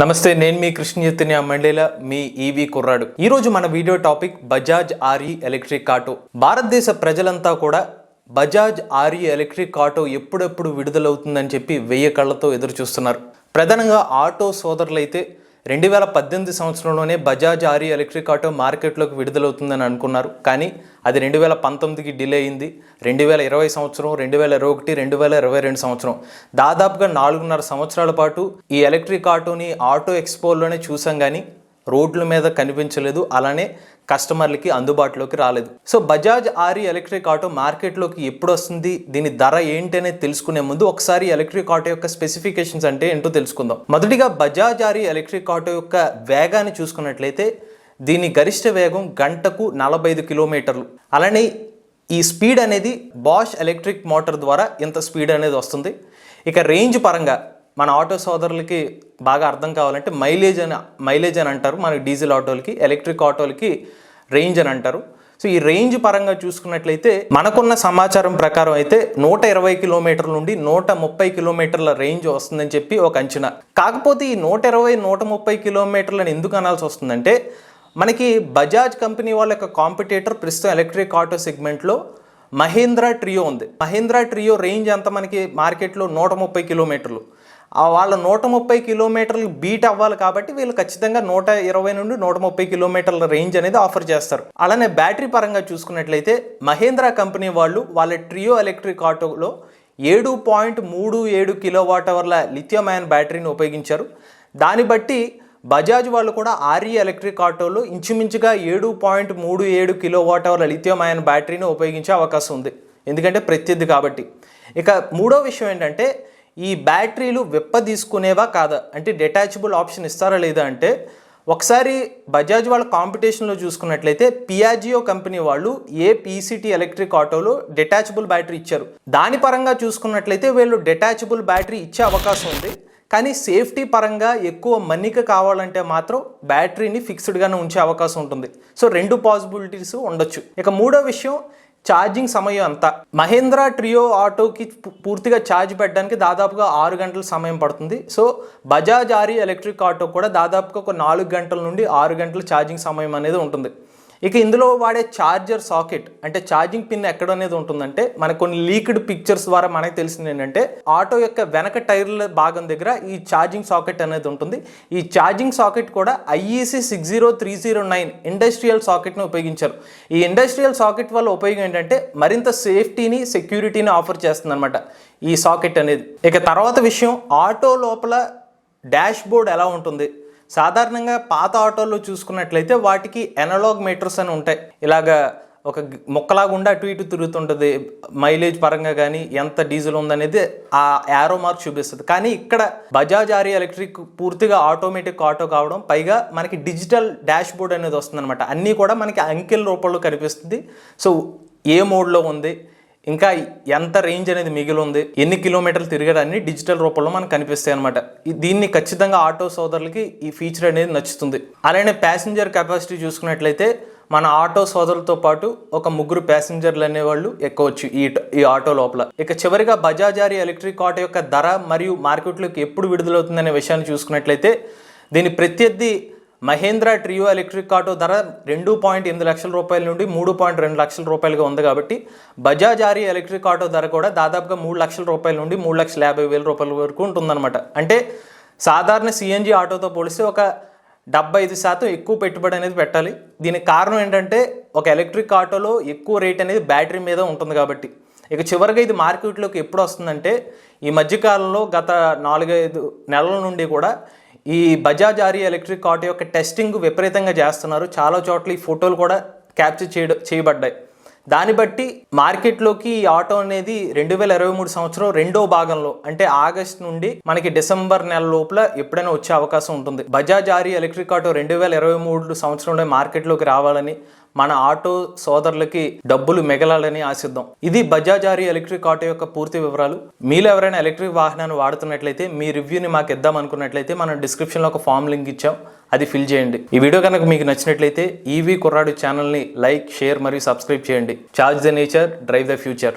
నమస్తే నేను మీ కృష్ణ చైతన్య మండేల మీ ఈవీ కుర్రాడు. ఈ రోజు మన video topic Bajaj R E electric auto. భారతదేశ ప్రజలంతా కూడా బజాజ్ ఆర్ఈ ఎలక్ట్రిక్ ఆటో ఎప్పుడెప్పుడు విడుదలవుతుందని చెప్పి వెయ్యి కళ్ళతో ఎదురు చూస్తున్నారు ప్రధానంగా ఆటో సోదరులైతే రెండు వేల పద్దెనిమిది సంవత్సరంలోనే బజాజ్ ఆరి ఎలక్ట్రిక్ ఆటో మార్కెట్లోకి విడుదలవుతుందని అనుకున్నారు. కానీ అది రెండు వేల పంతొమ్మిదికి డిలే అయింది. రెండు వేల ఇరవై సంవత్సరం రెండు వేల ఇరవై ఒకటి రెండు వేల ఇరవై రెండు సంవత్సరం. దాదాపుగా నాలుగున్నర సంవత్సరాల పాటు ఈ ఎలక్ట్రిక్ ఆటోని ఆటో ఎక్స్పోలోనే చూసాం కానీ రోడ్ల మీద కనిపించలేదు. అలానే కస్టమర్లకి అందుబాటులోకి రాలేదు. సో బజాజ్ ఆరి ఎలక్ట్రిక్ ఆటో మార్కెట్లోకి ఎప్పుడు వస్తుంది దీని ధర ఏంటి అనేది తెలుసుకునే ముందు ఒకసారి ఎలక్ట్రిక్ ఆటో యొక్క స్పెసిఫికేషన్స్ అంటే ఏంటో తెలుసుకుందాం. మొదటిగా బజాజ్ ఆరి ఎలక్ట్రిక్ ఆటో యొక్క వేగాన్ని చూసుకున్నట్లయితే దీని గరిష్ట వేగం గంటకు నలభై ఐదు కిలోమీటర్లు. అలానే ఈ స్పీడ్ అనేది బాష్ ఎలక్ట్రిక్ మోటార్ ద్వారా ఇంత స్పీడ్ అనేది వస్తుంది? ఇక రేంజ్ పరంగా మన ఆటో సోదరులకి బాగా అర్థం కావాలంటే మైలేజ్ అని మైలేజ్ అని అంటారు. మన డీజిల్ ఆటోలకి ఎలక్ట్రిక్ ఆటోలకి రేంజ్ అని అంటారు. సో ఈ రేంజ్ పరంగా చూసుకున్నట్లయితే మనకున్న సమాచారం ప్రకారం అయితే నూట ఇరవై కిలోమీటర్ల నుండి నూట ముప్పై కిలోమీటర్ల రేంజ్ వస్తుందని చెప్పి ఒక అంచనా. కాకపోతే ఈ నూట ఇరవై నూట ముప్పై కిలోమీటర్లను ఎందుకు అనాల్సి వస్తుందంటే మనకి బజాజ్ కంపెనీ వాళ్ళ యొక్క కాంపిటేటర్ ప్రస్తుతం ఎలక్ట్రిక్ ఆటో సెగ్మెంట్లో మహేంద్ర ట్రియో ఉంది. మహేంద్ర ట్రియో రేంజ్ అంతా మనకి మార్కెట్లో నూట ముప్పై కిలోమీటర్లు. వాళ్ళ నూట ముప్పై కిలోమీటర్లు బీట్ అవ్వాలి కాబట్టి వీళ్ళు ఖచ్చితంగా నూట ఇరవై నుండి నూట ముప్పై కిలోమీటర్ల రేంజ్ అనేది ఆఫర్ చేస్తారు. అలానే బ్యాటరీ పరంగా చూసుకున్నట్లయితే మహేంద్ర కంపెనీ వాళ్ళు వాళ్ళ ట్రియో ఎలక్ట్రిక్ ఆటోలో ఏడు పాయింట్ మూడు ఏడు కిలోవాట్ అవర్ల లిథియం అయాన్ బ్యాటరీని ఉపయోగించారు. దాన్ని బట్టి బజాజ్ వాళ్ళు కూడా ఆర్ఈ ఎలక్ట్రిక్ ఆటోలో ఇంచుమించుగా ఏడు పాయింట్ మూడు ఏడు కిలోవాట్ అవర్ల లిథియం అయాన్ బ్యాటరీని ఉపయోగించే అవకాశం ఉంది. ఎందుకంటే ప్రత్యర్థి కాబట్టి. ఇక మూడో విషయం ఏంటంటే ఈ బ్యాటరీలు విప్ప తీసుకునేవా కాదా? అంటే డిటాచబుల్ ఆప్షన్ ఇస్తారా లేదా అంటే ఒకసారి బజాజ్ వాళ్ళ కాంపిటీషన్లో చూసుకున్నట్లయితే పియాజియో కంపెనీ వాళ్ళు ఏ పీసీటీ ఎలక్ట్రిక్ ఆటోలో డిటాచబుల్ బ్యాటరీ ఇచ్చారు. దాని పరంగా చూసుకున్నట్లయితే వీళ్ళు డిటాచబుల్ బ్యాటరీ ఇచ్చే అవకాశం ఉంది. కానీ సేఫ్టీ పరంగా ఎక్కువ మన్నిక కావాలంటే మాత్రం బ్యాటరీని ఫిక్స్డ్గానే ఉంచే అవకాశం ఉంటుంది. సో రెండు పాసిబిలిటీస్ ఉండొచ్చు. ఇక మూడో విషయం ఛార్జింగ్ సమయం అంతా మహేంద్ర ట్రియో ఆటోకి పూర్తిగా ఛార్జ్ పెట్టడానికి దాదాపుగా ఆరు గంటల సమయం పడుతుంది. సో బజాజ్ ఆరి ఎలక్ట్రిక్ ఆటో కూడా దాదాపుగా ఒక నాలుగు గంటల నుండి ఆరు గంటల ఛార్జింగ్ సమయం అనేది ఉంటుంది. ఇక ఇందులో వాడే ఛార్జర్ సాకెట్ అంటే ఛార్జింగ్ పిన్ ఎక్కడ అనేది ఉంటుందంటే మనకు కొన్ని లీక్డ్ పిక్చర్స్ ద్వారా మనకు తెలిసింది ఏంటంటే ఆటో యొక్క వెనక టైర్ల భాగం దగ్గర ఈ ఛార్జింగ్ సాకెట్ అనేది ఉంటుంది. ఈ ఛార్జింగ్ సాకెట్ కూడా IEC six zero three zero nine industrial సాకెట్ని ఉపయోగించారు. ఈ ఇండస్ట్రియల్ సాకెట్ వల్ల ఉపయోగం ఏంటంటే మరింత సేఫ్టీని సెక్యూరిటీని ఆఫర్ చేస్తుందన్నమాట ఈ సాకెట్ అనేది. ఇక తర్వాత విషయం ఆటో లోపల డాష్ బోర్డ్ ఎలా ఉంటుంది? సాధారణంగా పాత ఆటోల్లో చూసుకున్నట్లయితే వాటికి ఎనలాగ్ మీటర్స్ అని ఉంటాయి. ఇలాగా ఒక మొక్కలాగుండా అటు ఇటు తిరుగుతుంటుంది. మైలేజ్ పరంగా కానీ ఎంత డీజిల్ ఉందనేది ఆ యారో మార్క్ చూపిస్తుంది. కానీ ఇక్కడ బజాజ్ ఆరి ఎలక్ట్రిక్ పూర్తిగా ఆటోమేటిక్ ఆటో కావడం పైగా మనకి డిజిటల్ డాష్ బోర్డ్ అనేది వస్తుందన్నమాట. అన్నీ కూడా మనకి అంకెల్ రూపంలో కనిపిస్తుంది. సో ఏ మోడ్లో ఉంది? ఇంకా ఎంత రేంజ్ అనేది మిగిలి ఉంది ఎన్ని కిలోమీటర్లు తిరిగారని డిజిటల్ రూపంలో మనకు కనిపిస్తాయి అనమాట దీన్ని ఖచ్చితంగా ఆటో సోదరులకి ఈ ఫీచర్ అనేది నచ్చుతుంది. అలానే ప్యాసింజర్ కెపాసిటీ చూసుకున్నట్లయితే మన ఆటో సోదరులతో పాటు ఒక ముగ్గురు ప్యాసింజర్లు అనేవాళ్ళు ఎక్కవచ్చు ఈ ఈ ఆటో లోపల. ఇక చివరిగా బజాజారి ఎలక్ట్రిక్ ఆటో యొక్క ధర మరియు మార్కెట్లోకి ఎప్పుడు విడుదలవుతుందనే విషయాన్ని చూసుకున్నట్లయితే దీని ప్రత్యర్థి మహేంద్ర ట్రియో ఎలక్ట్రిక్ ఆటో ధర రెండు పాయింట్ ఎనిమిది లక్షల రూపాయల నుండి మూడు పాయింట్ రెండు లక్షల రూపాయలుగా ఉంది కాబట్టి బజాజ్ ఆరి ఎలక్ట్రిక్ ఆటో ధర కూడా దాదాపుగా మూడు లక్షల రూపాయల నుండి మూడు లక్షల యాభై వేల రూపాయల వరకు ఉంటుందన్నమాట. అంటే సాధారణ సిఎన్జి ఆటోతో పోలిస్తే ఒక డెబ్బై ఐదు శాతం ఎక్కువ పెట్టుబడి అనేది పెట్టాలి. దీనికి కారణం ఏంటంటే ఒక ఎలక్ట్రిక్ ఆటోలో ఎక్కువ రేట్ అనేది బ్యాటరీ మీద ఉంటుంది కాబట్టి. ఇక చివరిగా ఇది మార్కెట్లోకి ఎప్పుడు వస్తుందంటే ఈ మధ్యకాలంలో గత నాలుగైదు నెలల నుండి కూడా ఈ బజాజ్ ఆరి ఎలక్ట్రిక్ ఆటో యొక్క టెస్టింగ్ విపరీతంగా చేస్తున్నారు. చాలా చోట్ల ఈ ఫోటోలు కూడా క్యాప్చర్ చేయడం చేయబడ్డాయి. దాన్ని బట్టి మార్కెట్లోకి ఈ ఆటో అనేది రెండు వేల ఇరవై మూడు సంవత్సరం రెండో భాగంలో అంటే ఆగస్ట్ నుండి మనకి డిసెంబర్ నెల లోపల ఎప్పుడైనా వచ్చే అవకాశం ఉంటుంది. బజాజ్ ఆరి ఎలక్ట్రిక్ ఆటో రెండు వేల ఇరవై మూడు సంవత్సరంలో మార్కెట్లోకి రావాలని మన ఆటో సోదరులకి డబ్బులు మిగలాలని ఆశిద్దాం. ఇది బజాజ్ ఆరి ఎలక్ట్రిక్ ఆటో యొక్క పూర్తి వివరాలు. మీలో ఎవరైనా ఎలక్ట్రిక్ వాహనాన్ని వాడుతున్నట్లయితే మీ రివ్యూని మాకు ఇద్దాం అనుకున్నట్లయితే మనం డిస్క్రిప్షన్లో ఒక ఫామ్ లింక్ ఇచ్చాం. అది ఫిల్ చేయండి. ఈ వీడియో కనుక మీకు నచ్చినట్లయితే ఈవీ కుర్రాడు ఛానల్ని లైక్ షేర్ మరియు సబ్స్క్రైబ్ చేయండి. Charge the nature drive the future.